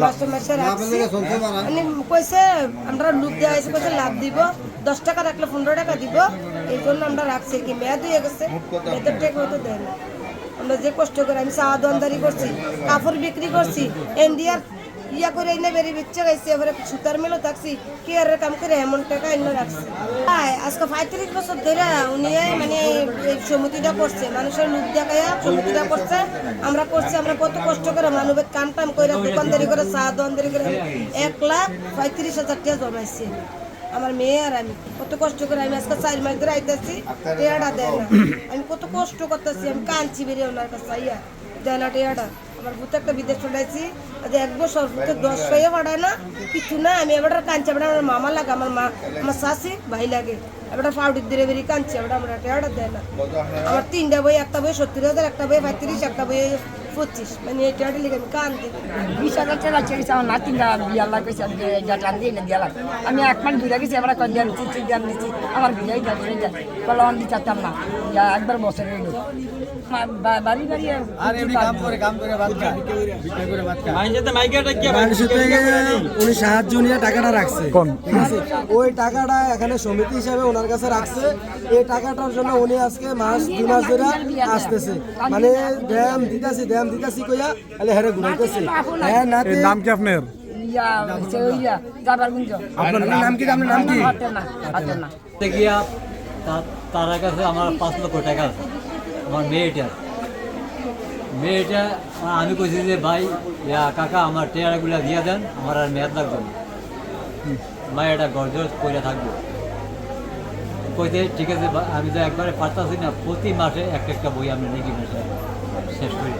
রাখছি মানে কইছে আমরা লুক দেওয়া হয়েছে কইছে লাভ দিব। দশ টাকা রাখলে পনেরো টাকা দিব। এই জন্য আমরা রাখছি কি। মেয়াদ হয়ে গেছে। মেয়াদের টেক মতো দেয় না। আমরা যে কষ্ট করে আমি চা দোয়ানদারি করছি কাপড় বিক্রি করছি ইন্ডিয়ার ইয়া করে এনে বেরিয়ে বিচ্ছে গাইছি এবারে সুতার মেলো থাকছি, কি আর কাম করে এমন টাকা এনে রাখছি? আজকে পঁয়ত্রিশ বছর ধরে উনি মানে সমিতিটা করছে, মানুষের লোক দেখাইয়া সমিতিটা করছে, আমরা করছি, আমরা কত কষ্ট করে মানবের কাম টাম করে দোকানদারি করে, চা দোকানদারি করে এক লাখ পঁয়ত্রিশ হাজার টাকা জমাইছি। আমার মেয়ে আর আমি, কত কষ্ট করে আমি আজকে চার মাস ধরে আইতেছি টেয়াটা দেয় না। আমি কত কষ্ট করতেছি, আমি কাঁদছি বেরিয়ে ওনার কাছে ইয়া দেয় না টেয়াটা আমার ভূতে একটা বিদেশ পাঠাইছি আজ এক বছর ভূতে দশ পাইয়ে পাঠায় না কিছু না আমি এবার কাঁদছি এবার আমার মামা লাগে, আমার মা, আমার শাশি ভাই লাগে। এবার পাউডির দিয়ে বেরিয়ে কাঁদছি এবার আমরা দেয় না। আমার তিনটা বই, একটা বই সত্তর হাজার, একটা বই পঁয়ত্রিশ, একটা বই পঁচিশ মানে লিখে আমি কান্দি বিশ হাজার টাকা আমার নাতিনটা বিয়ার লাগেছে আমি যা টান দিয়ে না দিয়ালাম। আমি এক মাস ঘুরে গেছি আমরা কয় দিয়ে দিচ্ছি দিয়ে দিচ্ছি আমার বিয়ে যা করে বলে দিতে চাচ্তাম না যা একবার বছর হইল। বাড়ি বাড়ি আর এমনি কাম করে কাম করে ভাত খায়। বিক্রি করে ভাত খায়। মানুষের থেকে উনি সাহায্য নিয়ে টাকাটা রাখছে। কোন? ঠিক আছে? ওই টাকাটা এখানে সমিতি হিসাবে ওনার কাছে রাখছে। এই টাকাটার জন্য উনি আজকে মাস দুই মাস ধরে আসতেছে। মানে ড্যাম দিতাছি ড্যাম দিতাছি কইয়া তাহলে হেরে ঘুরাইতেছে হ্যাঁ না এর নাম কি আপনার? আপনার নাম কি? আপনার নাম কি? গিয়া তার কাছে আমার পাঁচ লক্ষ টাকা আছে। আমার মেয়েটার। মেয়েটা আমি কইছি যে ভাই ইয়া কাকা আমার টেয়ারগুলো দিয়ে দেন আমার আর মেয়াদ লাগবে না। ভাই এটা গরজর করে থাকব। কইতে ঠিক আছে আমি তো একবারে পারতাছি না প্রতি মাসে একটা একটা বই আমি নেকি শেষ করি।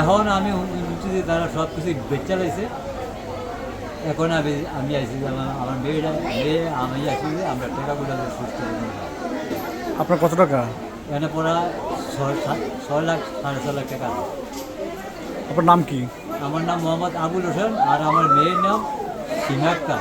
এখন আমি শুনছি যে তারা সব কিছু বেচা লাইছে এখন আমি আমি আইছি যে আমার আমার মেয়েটা মেয়ে আমি যে আমরা টাকাগুলো সুস্থ আপনার কত টাকা? এখানে পড়া ছয় লাখ সাড়ে ছয় লাখ টাকা। আপনার নাম কি? আমার নাম মোহাম্মদ আবুল হোসেন আর আমার মেয়ের নাম সীমা আক্তার।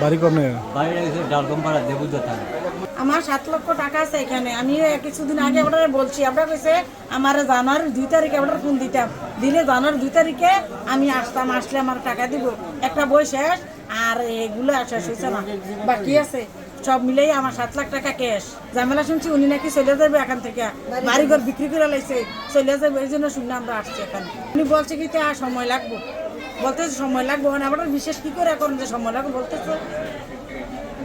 বাড়ি কর্ণের বাইরে গেছে ডালগমপাড়া দেবুদ্দা থানা। আমার সাত লক্ষ টাকা আছে এখানে। আমি কিছুদিন আগে আপনারা বলছি, আপনারা কইছে আমার জানুয়ারির দুই তারিখে আপনারা ফোন দিতাম। দিলে জানুয়ারি দুই তারিখে আমি আসতাম, আসলে আমার টাকা দিব। একটা বই শেষ, আর এগুলো শেষ হয়েছে না। বাকি আছে, সব মিলেই আমার সাত লাখ টাকা ক্যাশ ঝামেলা শুনছি, উনি নাকি চলে যাবে এখান থেকে। বাড়িঘর বিক্রি করে লাইছে, চলে যাবে, এই জন্য শুনে আমরা আসছি এখানে। উনি বলছে কি আর সময় লাগবো। বলতেছে, সময় লাগবে? মানে আপনারা বিশেষ কি করে এখন যে সময় লাগবে? বলতেছে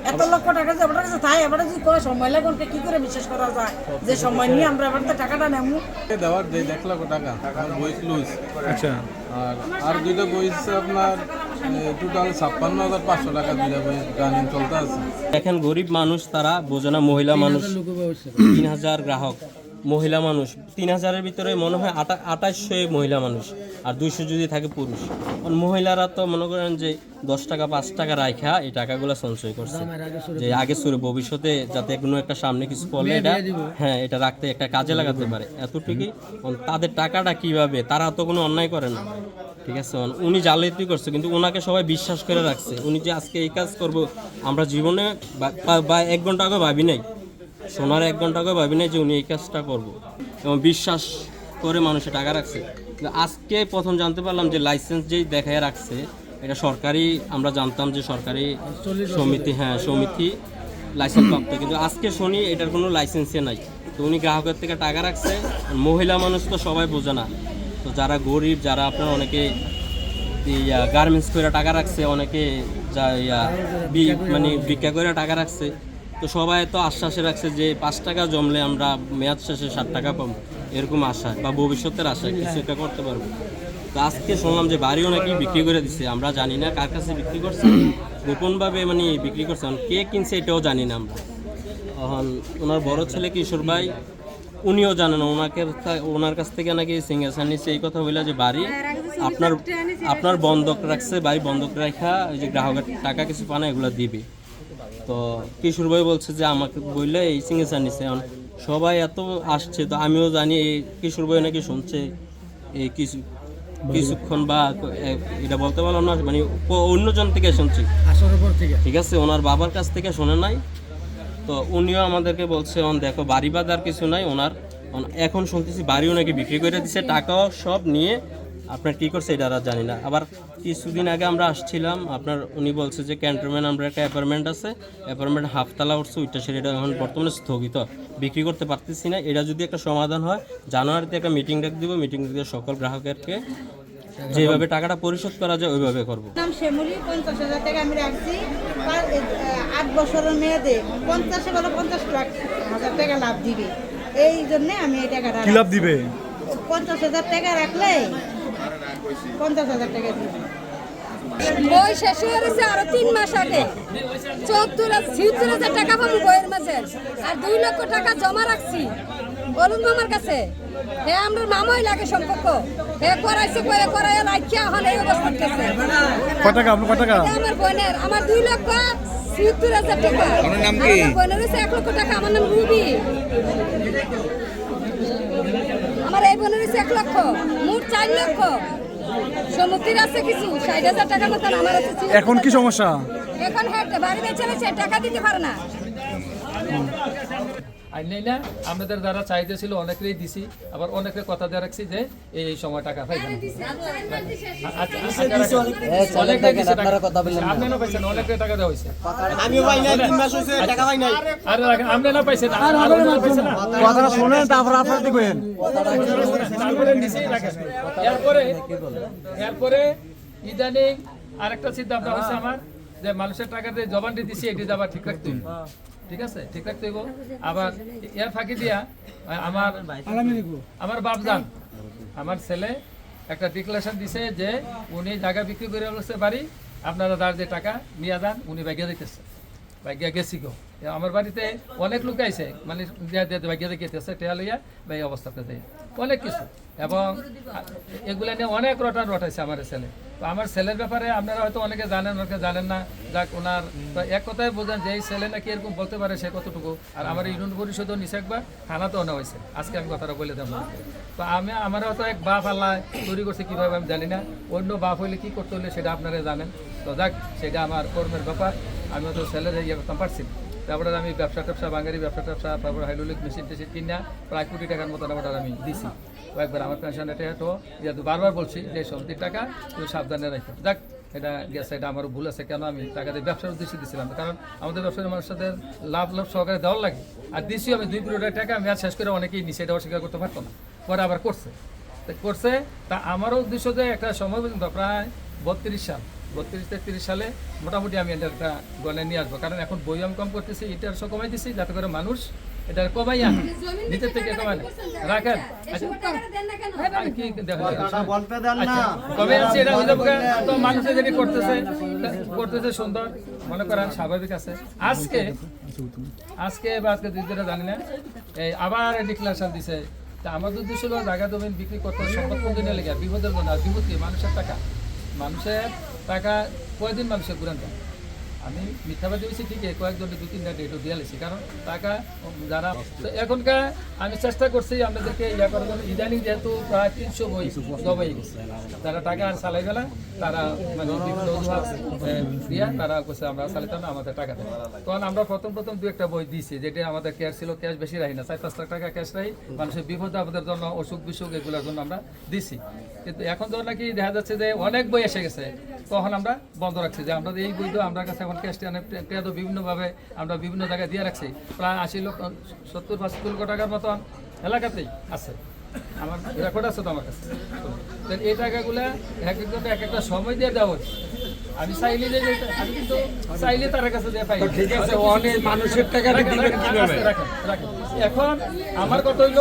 এত লক্ষ টাকা যে আপনার কাছে তাই আপনারা যদি কয় সময় লাগে ওকে কি করে বিশ্বাস করা যায়? যে সময় নিয়ে আমরা এবার তো টাকাটা নেব। দেওয়ার দেয় এক লক্ষ টাকা বইস লুজ আচ্ছা। আর আর দুইটা বইস আপনার টোটাল ছাপ্পান্ন হাজার পাঁচশো টাকা দুইটা বই রানিং চলতে আছে। দেখেন গরিব মানুষ তারা বোঝে না মহিলা মানুষ। তিন হাজার গ্রাহক। মহিলা মানুষ। তিন হাজারের ভিতরে মনে হয় আটা আঠাশশো মহিলা মানুষ আর দুইশো যদি থাকে পুরুষ। মহিলারা তো মনে করেন যে দশ টাকা পাঁচ টাকা রাখা এই টাকাগুলো সঞ্চয় করছে। যে আগে সুরে ভবিষ্যতে যাতে কোনো একটা সামনে কিছু করলে এটা হ্যাঁ এটা রাখতে একটা কাজে লাগাতে পারে। এতটুকুই তাদের টাকাটা কীভাবে? তারা তো কোনো অন্যায় করে না। ঠিক আছে উনি জালিয়াতি করছে কিন্তু ওনাকে সবাই বিশ্বাস করে রাখছে। উনি যে আজকে এই কাজ করব আমরা জীবনে বা এক ঘণ্টা আগে ভাবি নাই। সোনার এক ঘণ্টা আগে ভাবি নাই যে উনি এই কাজটা করব। এবং বিশ্বাস করে মানুষে টাকা রাখছে। আজকে প্রথম জানতে পারলাম যে লাইসেন্স যেই দেখায় রাখছে, এটা সরকারি, আমরা জানতাম যে সরকারি সমিতি হ্যাঁ সমিতি লাইসেন্স প্রাপ্ত। কিন্তু আজকে শুনি এটার কোনো লাইসেন্সে নাই। তো উনি গ্রাহকের থেকে টাকা রাখছে মহিলা মানুষ তো সবাই বোঝে না। তো যারা গরিব, যারা আপনার অনেকে ইয়া গার্মেন্টস করে টাকা রাখছে, অনেকে যা ইয়া মানে ভিক্ষা করে টাকা রাখছে তো সবাই তো আশ্বাসে রাখছে যে পাঁচ টাকা জমলে আমরা মেয়াদ শেষে ষাট টাকা পাবো। এরকম আশা, বা ভবিষ্যতের আশা কিছু একটা করতে পারব। তো আজকে শুনলাম যে বাড়িও নাকি বিক্রি করে দিছে, আমরা জানি না কার কাছে বিক্রি করছে। গোপনভাবে মানে বিক্রি করছে কে কিনছে এটাও জানি না আমরা। এখন ওনার বড় ছেলে কিশোর ভাই, উনিও জানেন ওনাকে ওনার কাছ থেকে নাকি সিঙ্গেসার নিচ্ছে এই কথা বললে যে বাড়ি আপনার আপনার বন্ধক রাখছে বাড়ি বন্ধক রাখা ওই যে গ্রাহকের টাকা কিছু পানা এগুলো দিবে। তো কিশোর ভাই বলছে যে আমাকে বললে এই সিঙ্গেসার নিচ্ছে এখন সবাই এত আসছে, তো আমিও জানি এই কিশোর ভাই নাকি শুনছে এই কিছু কিছুক্ষণ বা এটা বলতে পারলাম না মানে অন্যজন থেকে শুনছি। ঠিক আছে, ওনার বাবার কাছ থেকে শোনে নাই। তো উনিও আমাদেরকে বলছে, অন, দেখো, বাড়ি বাদ আর কিছু নাই ওনার। এখন শুনতেছি বাড়িও নাকি বিক্রি করে দিছে, টাকাও সব নিয়ে আপনার কী করছে এটা আর জানি না। আবার কিছুদিন আগে আমরা আসছিলাম আপনার উনি বলছে যে ক্যান্টনমেন্ট আমরা একটা অ্যাপার্টমেন্ট আছে অ্যাপার্টমেন্ট হাফতলা উঠছে ওইটা সেটা এখন বর্তমানে স্থগিত। বিক্রি করতে পারতেছি না এটা যদি একটা সমাধান হয় জানুয়ারিতে একটা মিটিং ডাক দিব মিটিং দিয়ে সকল গ্রাহকেরকে যেভাবে টাকাটা পরিশোধ করা যায় ওইভাবে করব। নাম শ্যামলি পঞ্চাশ হাজার টাকা আমি রাখছি। আট বছরের মেয়েদের পঞ্চাশে বলে পঞ্চাশ লাখ হাজার টাকা লাভ দিবে। এই জন্য আমি এই টাকাটা লাভ দিবে? পঞ্চাশ হাজার টাকা রাখলে পঞ্চাশ হাজার টাকা বই শেষ হয়ে গেছে আরও তিন মাস আগে। চৌত্তর ছিয়াত্তর হাজার টাকা পাবো বইয়ের মাঝে। আর দুই লক্ষ টাকা জমা রাখছি। বলুন মামার কাছে। হে আমরা মামাই লাগে সম্পর্ক। হে করাইছে করে করাই রাখিয়া এখন এই অবস্থা গেছে কত টাকা? আপনার কত টাকা? আমার বোনের আমার দুই লক্ষ ছিয়াত্তর হাজার টাকা। নাম কি? বোনের হচ্ছে এক লক্ষ টাকা। আমার নাম রুবি। আমার এই বোনের হচ্ছে এক লক্ষ। মোট চার লক্ষ। সমুদ্রের আছে কিছু? ষাট হাজার টাকার মতন আমার আছে এখন কি সমস্যা? এখন হ্যাঁ বাড়ি বেচে টাকা দিতে পারে না। আর নেই না আমাদের যারা চাহিদা ছিল অনেকেরই দিছি আবার অনেকে কথা দিয়ে রাখছি যে এই সময় টাকা পাইবেন রাখেন। অনেকে দিছে টাকা। আপনারা পাইছেন, অনেকে টাকা দেওয়া হয়েছে। আরে রাখেন, আপনারা পাইছেন, আর- আর অন্যরা পাইছে না? কথাটা শুনেন তারপর আপনার দিবেন তারপরে নিচেই রাখেন। এরপরে এরপরে ইদানিং আরেকটা চিন্তা ভাবনা আমার যে মানুষের টাকা দিয়ে জবানটি দিছি এটি আবার ঠিক রাখতে ঠিক আছে? ঠিক রাখতে হইব। আবার এর ফাঁকি দিয়া আমার আমার বাপজান আমার ছেলে একটা ডিক্লারেশন দিছে যে উনি জায়গা বিক্রি করে বলছে বাড়ি আপনারা তার যে টাকা নিয়ে যান উনি বাইকে দিতেছে ভাগ্যা গেছি গো। আমার বাড়িতে অনেক লোক আইছে মানে ভাগ্যা দেখিতেছে টেয়া লইয়া এই অবস্থাতে দেয়। অনেক কিছু। এবং এগুলা নিয়ে অনেক রটান রটাইছে আমার ছেলে। তো আমার ছেলের ব্যাপারে আপনারা হয়তো অনেকে জানেন অনেকে জানেন না। যাক, ওনার এক কথায় বোঝেন যে এই ছেলে নাকি এরকম বলতে পারে সে কতটুকু। আর আমার ইউনিয়ন পরিষদও নিচে একবার থানাতেও নেওয়া হয়েছে। আজকে আমি কথাটা বলে দেবো তো আমি, আমার হয়তো এক বাপ আল্লাহ তৈরি করছে কীভাবে আমি জানি না। অন্য বাপ হইলে কী করতে হলে সেটা আপনারা জানেন। তো যাক, সেটা আমার কর্মের ব্যাপার। আমি হয়তো ছেলের ইয়ে করতাম পারছি তারপরে আমি ব্যবসা ট্যাবসা, বাঙালি ব্যবসা ট্যাবসা, তারপরে হাইড্রোলিক মেশিন টেশিন কিনা, প্রায় কোটি টাকার মতন আমার আমি দিছি। কয়েকবার আমার পেনশন এটা তো যেহেতু বারবার বলছি যে সমিতির টাকা তুমি সাবধানে রাখো। যাক, এটা গেছে, এটা আমার ভুল আছে, কেন আমি টাকা দিয়ে ব্যবসার উদ্দেশ্যে দিছিলাম? কারণ আমাদের ব্যবসায়ী মানুষদের লাভ লাভ সহকারে দেওয়ার লাগে। আর দিছি আমি দুই কোটি টাকা, আমি আর শেষ করে অনেকেই নিচে এটা অস্বীকার করতে পারতো না। পরে আবার করছে। করছে, তা আমারও উদ্দেশ্য যে একটা সময় পর্যন্ত, প্রায় বত্রিশ সাল বত্রিশ তেত্রিশ সালে মোটামুটি আমি এটা একটা গনে নিয়ে আসব। কারণ এখন বই আমি কম করতেছি এটার সব কমাই দিছি যাতে করে মানুষ এটা কমাই আনে। নিচের থেকে কমায় না। রাখেন আচ্ছা? আচ্ছা, আছে এটা হয়ে তো মানুষে যেটি করতেছে করতেছে সুন্দর মনে করেন স্বাভাবিক আছে। আজকে আজকে বা আজকে দুই দিনে জানি না। এই আবার ডিক্লারেশন দিছে। তা আমাদের উদ্দেশ্য হলো জায়গা জমি বিক্রি করতে সম্পদ কোনদিনে লেগে? বিপদের জন্য আর বিপদ কি মানুষের টাকা। মানুষের টাকা কয়দিন মানুষের ঘুরান আমি মিথ্যাবাদী হয়েছি ঠিকই কয়েকজন দুই তিনটা ডেটও দিয়ে লেছি কারণ টাকা যারা এখনকার আমি চেষ্টা করছি আপনাদেরকে ইয়া করার জন্য। ইদানিং যেহেতু প্রায় তিনশো বই সবাই গেছে। যারা টাকা আর চালাই গেলা তারা মানে দিয়া তারা কইছে, আমরা চালাইতাম না, আমাদের টাকা তখন আমরা প্রথম প্রথম দু একটা বই দিয়েছি, যেটা আমাদের ক্যাশ ছিল ক্যাশ বেশি রাখি না। চার, পাঁচ লাখ টাকা ক্যাশ রাখি মানুষের বিপদ আপদের জন্য অসুখ বিসুখ এগুলোর জন্য আমরা দিছি। কিন্তু এখন তো নাকি দেখা যাচ্ছে যে অনেক বই এসে গেছে, তখন আমরা বন্ধ রাখছি যে আমরা এই বই তো আমরা কাছে এখন ক্যাশ টেনে তো বিভিন্নভাবে আমরা বিভিন্ন জায়গায় দিয়ে রাখছি। প্রায় আশি লক্ষ সত্তর পঁচাত্তর লক্ষ টাকার মতন এলাকাতেই আছে। আমার রেকর্ড আছে তো আমার কাছে। এই টাকাগুলো এক এক একটা সময় দিয়ে দেওয়া হচ্ছে। আমি চাইলে যে আমি কিন্তু চাইলে তার কাছে দিয়ে পাই। ঠিক আছে অনেক মানুষের টাকা দিবেন কীভাবে? এখন আমার কথা হইল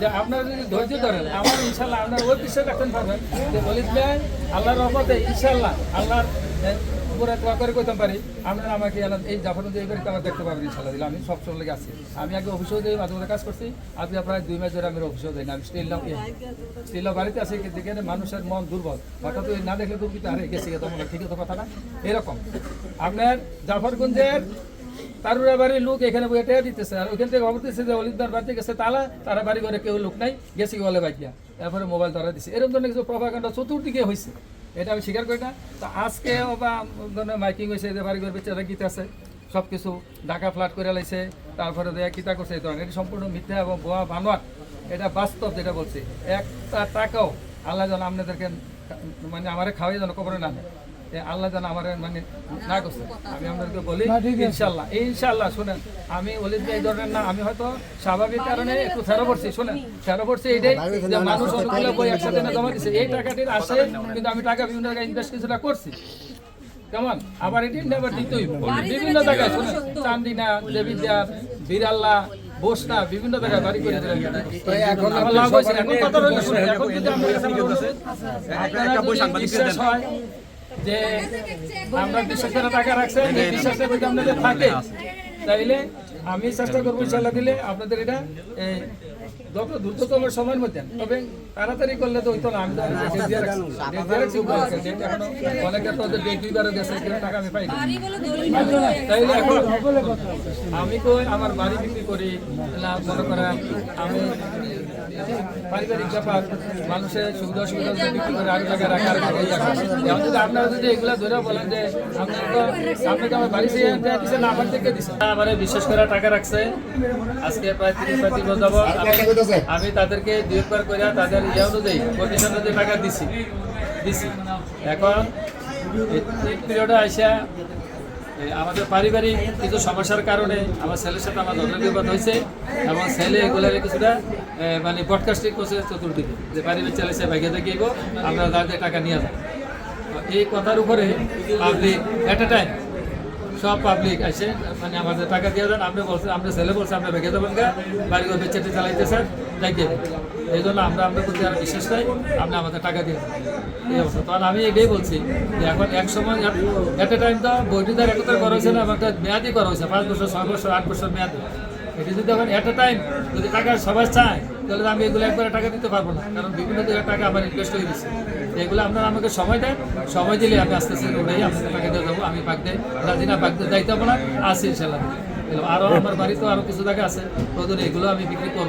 যে আপনারা যদি ধৈর্য ধরেন আমার ইনশাল্লাহ আপনার ওই বিশ্বাস রাখতে পারবেন যে বলিস ভাই আল্লাহর রহমতে ইনশাল্লাহ আল্লাহর উপরে করে কইতাম পারি, আপনারা আমাকে এই আমার দেখতে পাবেন ইনশাল্লাহ আমি সব সময় আছি আমি আগে অফিসেও মাঝে মাঝে কাজ করছি আজকে প্রায় দুই মাস ধরে আমি অফিসেও না, আমি স্টিল স্টিল বাড়িতে আছি এখানে মানুষের মন দুর্বল। হঠাৎ না দেখলে দুর্বৃত্ত গেছি ঠিক কথা না? এরকম। আপনার জাফরগঞ্জের তারুরা বাড়ির লোক এখানে দিতেছে, আর ওইখান থেকে দিচ্ছে যে অলিদার বাড়িতে গেছে তালা, তারা বাড়ি ঘরে কেউ লোক নাই, গেছে বলে বাইকিয়া তারপরে মোবাইল ধরা দিছে। এরকম ধরনের কিছু প্রভাকাণ্ড চতুর্দিকে হয়েছে এটা আমি স্বীকার করি না। তো আজকে বা ধরনের মাইকিং হয়েছে যে বাড়ি ঘর বেচারা গীত আছে সব কিছু ঢাকা ফ্লাট করে লাইছে, তারপরে দেয়া কিতা করছে এটা এটি সম্পূর্ণ মিথ্যা এবং বোয়া বানোয়ার এটা বাস্তব যেটা বলছি। একটা টাকাও আল্লাহ যেন আপনাদেরকে মানে আমারে খাওয়াই যেন কবরে না আল্লাহ যেন আমার মানে না করছে আমি আপনাদেরকে বলি ইনশাল্লাহ ইনশাল্লাহ শুনেন আমি বলি যে এই ধরনের না আমি হয়তো স্বাভাবিক কারণে একটু ফেরো পড়ছি শুনেন ফেরো পড়ছি এইটাই যে মানুষ অনেকগুলো বই একসাথে না জমা দিচ্ছে এই টাকাটির আসে কিন্তু আমি টাকা বিভিন্ন জায়গায় ইনভেস্ট কিছুটা করছি কেমন আবার এটি আবার দিতেই বিভিন্ন জায়গায় শুনেন চান্দিনা দেবিদ্যা বিরাল্লা বোসনা বিভিন্ন জায়গায় বাড়ি করে দিলেন এখন লাভ হয়েছে এখন কথা রইল শুনেন এখন যদি মনে আপনারা হয় যে আমরা বিশ্বাস টাকা রাখছেন, এই বিশ্বাসটা যদি আপনাদের থাকে, তাইলে আমি চেষ্টা করব ইনশাল্লাহ দিলে আপনাদের এটা যত দ্রুততম সময়ের মধ্যে, তবে তাড়াতাড়ি করলে তো হইতো না, আমি অনেকে তো ডেট দুইবারও গেছে টাকা আমি পাইনি তাইলে এখন আমি কই আমার বাড়ি বিক্রি করি, না মনে করেন আমি পারিবারিক মানুষের যদি ধরে বলেন যে টাকা রাখছে। আজকে যাবত আমি- তাদেরকে দুই একবার করে তাদের ইয়ে অনুযায়ী টাকা দিছি। দিছি। এখন পিরিয়ডে আমাদের পারিবারিক কিছু সমস্যার কারণে আমার ছেলের সাথে আমার ঝগড়া বিবাদ হয়েছে এবং ছেলে এগুলার কিছুটা মানে ব্রডকাস্টিং করছে চতুর্দিকে, যে পারিবারিক ছেলে সে ভাইকে দেখিব, আমরা তাদের টাকা নিয়ে যাব। এই কথার উপরে পাবলিক অ্যাট এ টাইম সব পাবলিক আসে মানে আমাদের টাকা দিয়ে দেন, আপনি বলছেন আপনি ছেলে বলছে, আপনি ভেঙে দেবেন গা বাড়ি ঘর বেচেটি চালাইতেছেন দেখিয়ে দেন এই জন্য আমরা আপনার প্রতি আর বিশ্বাস নাই আপনি আমাদের টাকা দিয়ে এই অবস্থা। তখন আমি এটাই বলছি যে এখন এক সময় এট এ টাইম তো বৈঠকদার একত্র করা হয়েছে না, এবং একটা মেয়াদি করা হয়েছে, পাঁচ বছর, ছয় বছর, আট বছর মেয়াদি। এটি যদি এখন এট এ টাইম যদি টাকা সবাই চায়, তাহলে তো আমি এগুলো একবারে টাকা দিতে পারব না, কারণ বিভিন্ন জায়গায় টাকা আমার ইনভেস্ট হয়ে গেছে। এগুলো আপনারা আমাকে সময় দেন, সময় দিলে আমি আস্তে আস্তে ওটাই আপনাদের টাকা দিয়ে দেবো, আমি পাক দেয় রাজি না পাক দিয়ে দায়িত্ব না আসি ইনশাল্লাহ আরও আমার বাড়িতেও আরও কিছু জায়গা আছে, ওদের এগুলো আমি বিক্রি করব।